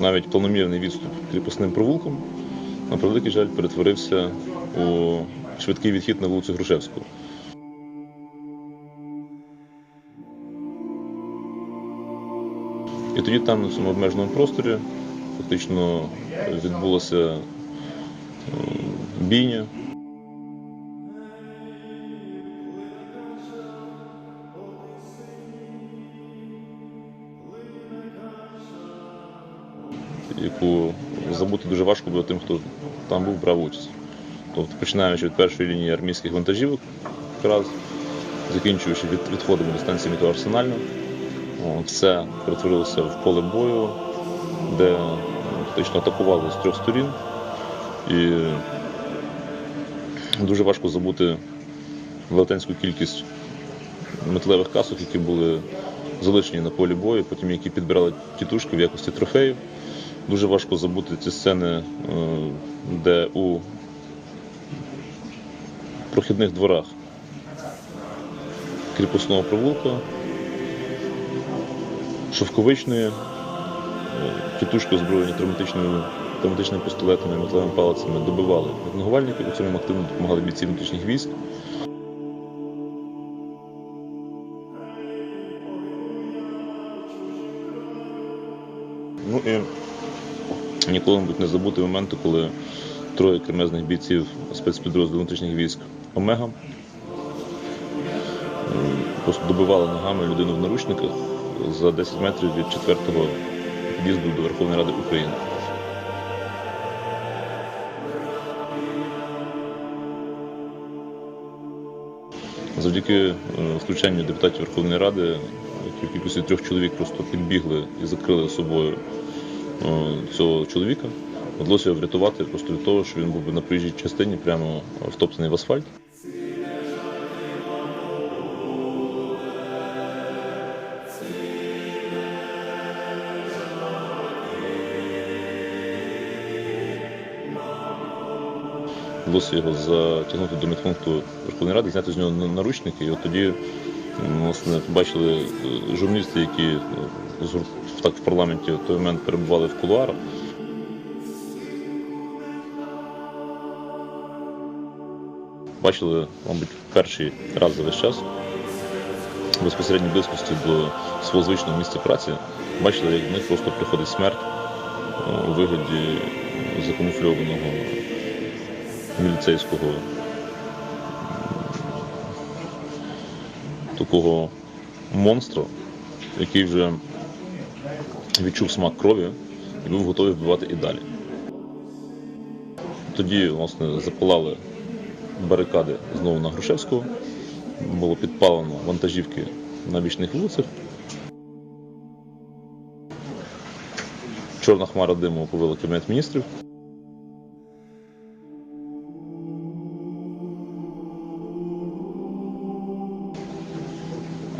навіть планомірний відступ кріпосним провулком, на превеликий жаль, перетворився у швидкий відхід на вулицю Грушевську. І тоді там, на цьому обмеженому просторі, фактично відбулася бійня. Яку забути дуже важко буде тим, хто там був брав участь. Тобто починаючи від першої лінії армійських вантажівок, якраз, закінчуючи від, відходами до станції метро Арсенальна, От, все перетворилося в поле бою, де ну, фактично атакували з трьох сторін. І дуже важко забути велетенську кількість металевих касок, які були залишені на полі бою, потім які підбирали тітушки в якості трофеїв. Дуже важко забути ці сцени, е, де у прохідних дворах кріпосного провулка, шовковичної, е, тітушки озброєні травматичними, пістолетами, металевими палицями добивали мітингувальників, у цьому активно допомагали бійці внутрішніх військ. Ну і ніколи, не забути моменти, коли троє кремезних бійців спецпідрозділу внутрішніх військ Омега просто добивали ногами людину в наручниках за 10 метрів від четвертого під'їзду до Верховної Ради України. Завдяки е, втручанню депутатів Верховної Ради, в кількості трьох чоловік просто підбігли і закрили собою цього чоловіка, вдалося його врятувати просто від того, що він був би на проїжджій частині прямо втоптаний в асфальт. Вдалося його затягнути до медпункту Верховної Ради, зняти з нього наручники. І от тоді власне, побачили е, журналісти, які е, так в парламенті в той момент перебували в кулуарах. Бачили, мабуть, перший раз за весь час безпосередній близькості до свого звичного місця праці. Бачили, як до них просто приходить смерть е, у вигляді закамуфльованого міліцейського такого монстра, який вже відчув смак крові і був готовий вбивати і далі. Тоді, власне, запалали барикади знову на Грушевського, було підпалено вантажівки на бічних вулицях. Чорна хмара диму оповила Кабінет міністрів.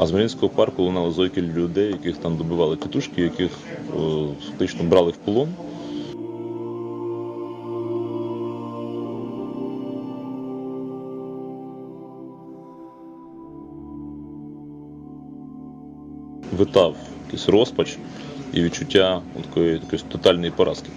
А з Марінського парку лунали зойки людей, яких там добивали тітушки, яких е, фактично брали в полон. Витав якийсь розпач і відчуття такої, такої тотальної поразки.